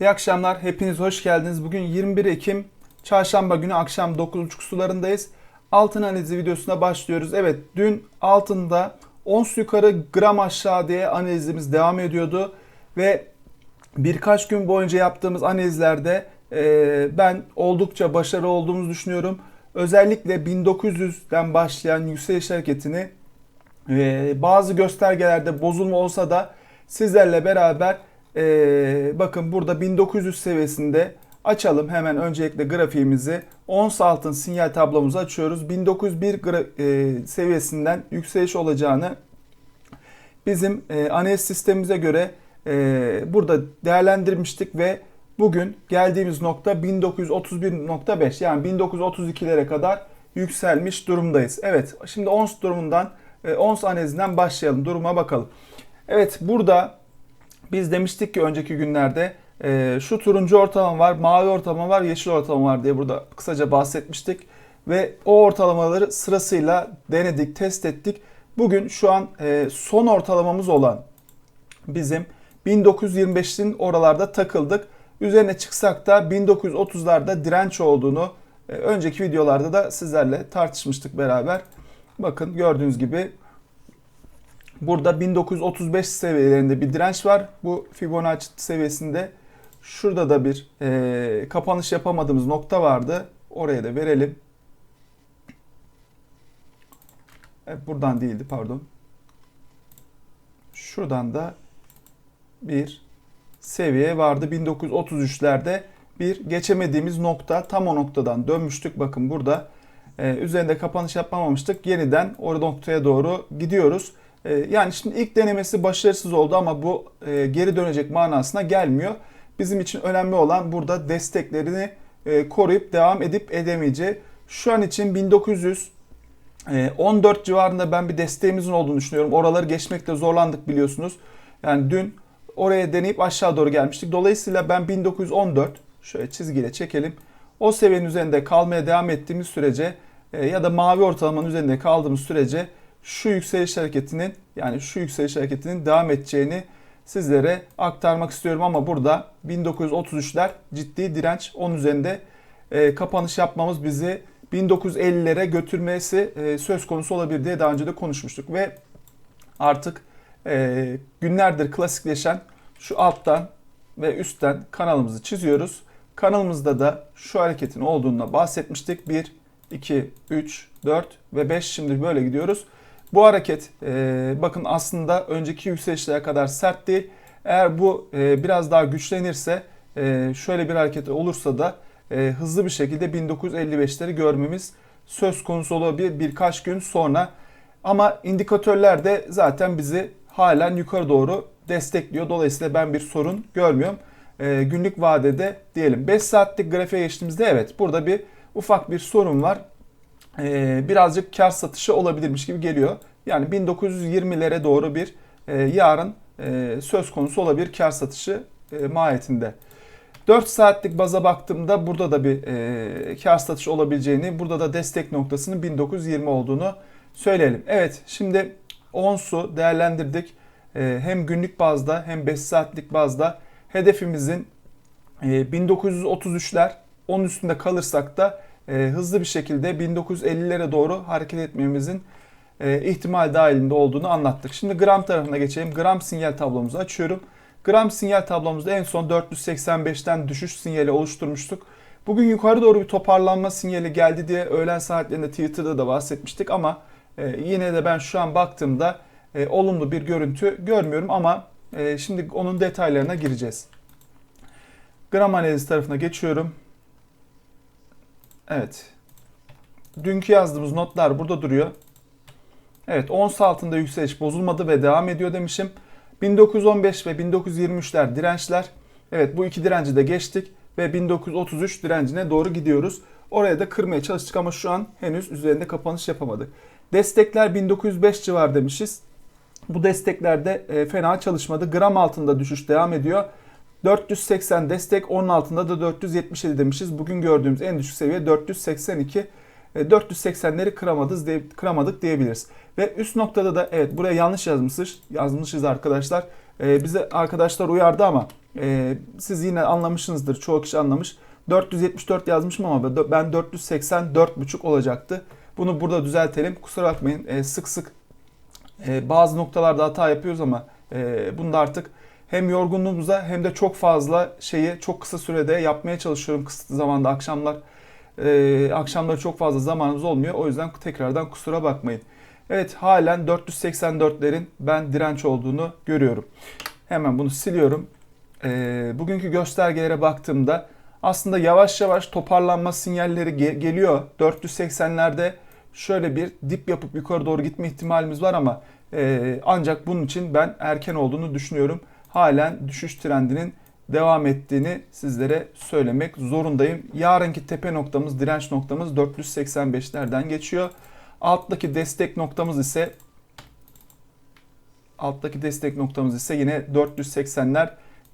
İyi akşamlar. Hepiniz hoş geldiniz. Bugün 21 Ekim Çarşamba günü akşam 9.30 sularındayız. Altın analizi videosuna başlıyoruz. Evet dün altında ons yukarı gram aşağı diye analizimiz devam ediyordu. Ve birkaç gün boyunca yaptığımız analizlerde e, ben oldukça başarılı olduğumuzu düşünüyorum. Özellikle 1900'den başlayan yükseliş hareketini e, bazı göstergelerde bozulma olsa da sizlerle beraber e, bakın burada 1900 seviyesinde açalım hemen öncelikle grafiğimizi. Ons altın sinyal tablomuzu açıyoruz. 1901 gra- e, seviyesinden yükseliş olacağını bizim e, analiz sistemimize göre e, burada değerlendirmiştik ve bugün geldiğimiz nokta 1931.5 yani 1932'lere kadar yükselmiş durumdayız. Evet şimdi ons durumundan e, ons analizinden başlayalım duruma bakalım. Evet burada biz demiştik ki önceki günlerde e, şu turuncu ortalama var, mavi ortalama var, yeşil ortalama var diye burada kısaca bahsetmiştik. Ve o ortalamaları sırasıyla denedik, test ettik. Bugün şu an e, son ortalamamız olan bizim 1925'in oralarda takıldık. Üzerine çıksak da 1930'larda direnç olduğunu e, önceki videolarda da sizlerle tartışmıştık beraber. Bakın gördüğünüz gibi burada 1935 seviyelerinde bir direnç var. Bu Fibonacci seviyesinde. Şurada da bir e, kapanış yapamadığımız nokta vardı. Oraya da verelim. Evet, buradan değildi pardon. Şuradan da bir seviye vardı. 1933'lerde bir geçemediğimiz nokta. Tam o noktadan dönmüştük. Bakın burada e, üzerinde kapanış yapamamıştık. Yeniden o noktaya doğru gidiyoruz. E, yani şimdi ilk denemesi başarısız oldu ama bu e, geri dönecek manasına gelmiyor. Bizim için önemli olan burada desteklerini e, koruyup devam edip edemeyeceği. Şu an için 1900 e, 14 civarında ben bir desteğimizin olduğunu düşünüyorum. Oraları geçmekte zorlandık biliyorsunuz. Yani dün oraya deneyip aşağı doğru gelmiştik. Dolayısıyla ben 1914 şöyle çizgiyle çekelim. O seviyenin üzerinde kalmaya devam ettiğimiz sürece e, ya da mavi ortalamanın üzerinde kaldığımız sürece şu yükseliş hareketinin yani şu yükseliş hareketinin devam edeceğini sizlere aktarmak istiyorum ama burada 1933'ler ciddi direnç. Onun üzerinde e, kapanış yapmamız bizi 1950'lere götürmesi e, söz konusu olabilir diye daha önce de konuşmuştuk ve artık e, günlerdir klasikleşen şu alttan ve üstten kanalımızı çiziyoruz. Kanalımızda da şu hareketin olduğuna bahsetmiştik. 1, 2, 3, 4 ve 5 şimdi böyle gidiyoruz. Bu hareket e, bakın aslında önceki yükselişlere kadar sert değil. Eğer bu e, biraz daha güçlenirse e, şöyle bir hareket olursa da e, hızlı bir şekilde 1955'leri görmemiz söz konusu olabilir birkaç gün sonra. Ama indikatörler de zaten bizi halen yukarı doğru destekliyor. Dolayısıyla ben bir sorun görmüyorum. E, günlük vadede diyelim 5 saatlik grafiğe geçtiğimizde evet burada bir ufak bir sorun var. E, birazcık kar satışı olabilirmiş gibi geliyor. Yani 1920'lere doğru bir e, yarın e, söz konusu olabilir kar satışı e, mahiyetinde. 4 saatlik baza baktığımda burada da bir e, kar satışı olabileceğini, burada da destek noktasının 1920 olduğunu söyleyelim. Evet şimdi onsu değerlendirdik. E, hem günlük bazda hem 5 saatlik bazda hedefimizin e, 1933'ler. Onun üstünde kalırsak da e, hızlı bir şekilde 1950'lere doğru hareket etmemizin e, ihtimal dahilinde olduğunu anlattık. Şimdi gram tarafına geçelim. Gram sinyal tablomuzu açıyorum. Gram sinyal tablomuzda en son 485'ten düşüş sinyali oluşturmuştuk. Bugün yukarı doğru bir toparlanma sinyali geldi diye öğlen saatlerinde Twitter'da da bahsetmiştik ama e, yine de ben şu an baktığımda e, olumlu bir görüntü görmüyorum ama e, şimdi onun detaylarına gireceğiz. Gram analiz tarafına geçiyorum. Evet. Dünkü yazdığımız notlar burada duruyor. Evet ons altında yükseliş bozulmadı ve devam ediyor demişim. 1915 ve 1923'ler dirençler. Evet bu iki direnci de geçtik ve 1933 direncine doğru gidiyoruz. Oraya da kırmaya çalıştık ama şu an henüz üzerinde kapanış yapamadık. Destekler 1905 civar demişiz. Bu desteklerde e, fena çalışmadı. Gram altında düşüş devam ediyor. 480 destek, onun altında da 477 demişiz. Bugün gördüğümüz en düşük seviye 482. 480'leri kıramadız diye, kıramadık diyebiliriz. Ve üst noktada da evet buraya yanlış yazmışız. Yazmışız arkadaşlar. Ee, bize arkadaşlar uyardı ama Ee, siz yine anlamışsınızdır. Çoğu kişi anlamış. 474 yazmışım ama ben 484,5 olacaktı. Bunu burada düzeltelim. Kusura bakmayın. Ee, sık sık e, bazı noktalarda hata yapıyoruz ama e, bunda artık hem yorgunluğumuza hem de çok fazla şeyi çok kısa sürede yapmaya çalışıyorum kısıtlı zamanda akşamlar. E, akşamları çok fazla zamanımız olmuyor. O yüzden tekrardan kusura bakmayın. Evet halen 484'lerin ben direnç olduğunu görüyorum. Hemen bunu siliyorum. E, bugünkü göstergelere baktığımda aslında yavaş yavaş toparlanma sinyalleri ge- geliyor. 480'lerde şöyle bir dip yapıp yukarı doğru gitme ihtimalimiz var ama e, ancak bunun için ben erken olduğunu düşünüyorum. Halen düşüş trendinin devam ettiğini sizlere söylemek zorundayım. Yarınki tepe noktamız, direnç noktamız 485'lerden geçiyor. Alttaki destek noktamız ise alttaki destek noktamız ise yine 480'ler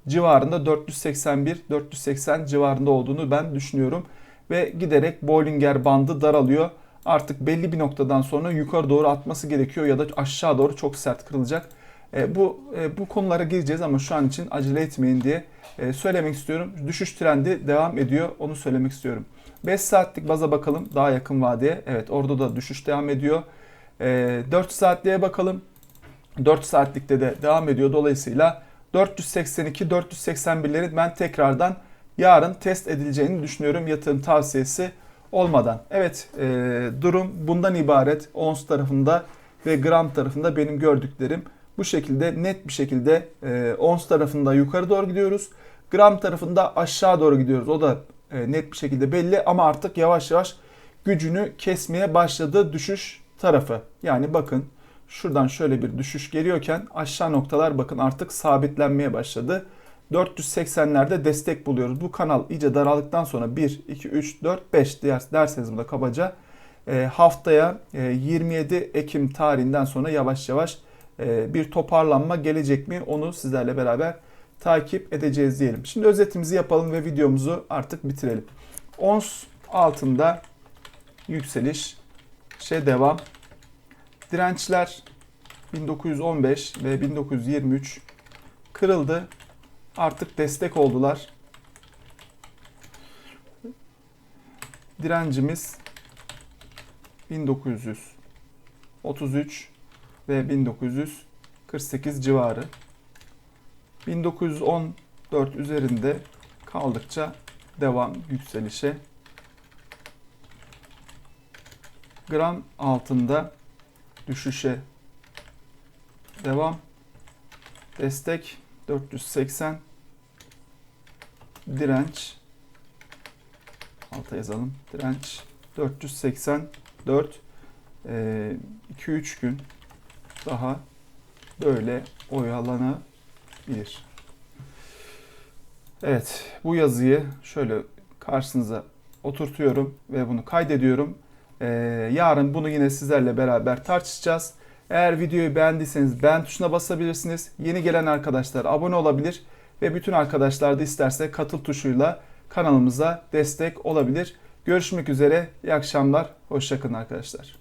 civarında 481-480 civarında olduğunu ben düşünüyorum. Ve giderek Bollinger bandı daralıyor. Artık belli bir noktadan sonra yukarı doğru atması gerekiyor ya da aşağı doğru çok sert kırılacak. E, bu e, bu konulara gireceğiz ama şu an için acele etmeyin diye e, söylemek istiyorum. Düşüş trendi devam ediyor. Onu söylemek istiyorum. 5 saatlik baza bakalım daha yakın vadeye. Evet orada da düşüş devam ediyor. E, 4 saatliğe bakalım. 4 saatlikte de devam ediyor. Dolayısıyla 482-481'lerin ben tekrardan yarın test edileceğini düşünüyorum yatırım tavsiyesi olmadan. Evet e, durum bundan ibaret. Ons tarafında ve gram tarafında benim gördüklerim bu şekilde net bir şekilde e, ons tarafında yukarı doğru gidiyoruz. Gram tarafında aşağı doğru gidiyoruz. O da e, net bir şekilde belli ama artık yavaş yavaş gücünü kesmeye başladı düşüş tarafı. Yani bakın şuradan şöyle bir düşüş geliyorken aşağı noktalar bakın artık sabitlenmeye başladı. 480'lerde destek buluyoruz. Bu kanal iyice daraldıktan sonra 1, 2, 3, 4, 5 derseniz burada kabaca e, haftaya e, 27 Ekim tarihinden sonra yavaş yavaş bir toparlanma gelecek mi onu sizlerle beraber takip edeceğiz diyelim. Şimdi özetimizi yapalım ve videomuzu artık bitirelim. Ons altında yükseliş şey devam. Dirençler 1915 ve 1923 kırıldı. Artık destek oldular. Direncimiz 1933 ve 1948 civarı. 1914 üzerinde kaldıkça devam yükselişe. Gram altında düşüşe devam. Destek 480 direnç alta yazalım. Direnç 484 2-3 gün daha böyle oyalanabilir. Evet bu yazıyı şöyle karşınıza oturtuyorum ve bunu kaydediyorum. Ee, yarın bunu yine sizlerle beraber tartışacağız. Eğer videoyu beğendiyseniz beğen tuşuna basabilirsiniz. Yeni gelen arkadaşlar abone olabilir ve bütün arkadaşlar da isterse katıl tuşuyla kanalımıza destek olabilir. Görüşmek üzere. İyi akşamlar. Hoşçakalın arkadaşlar.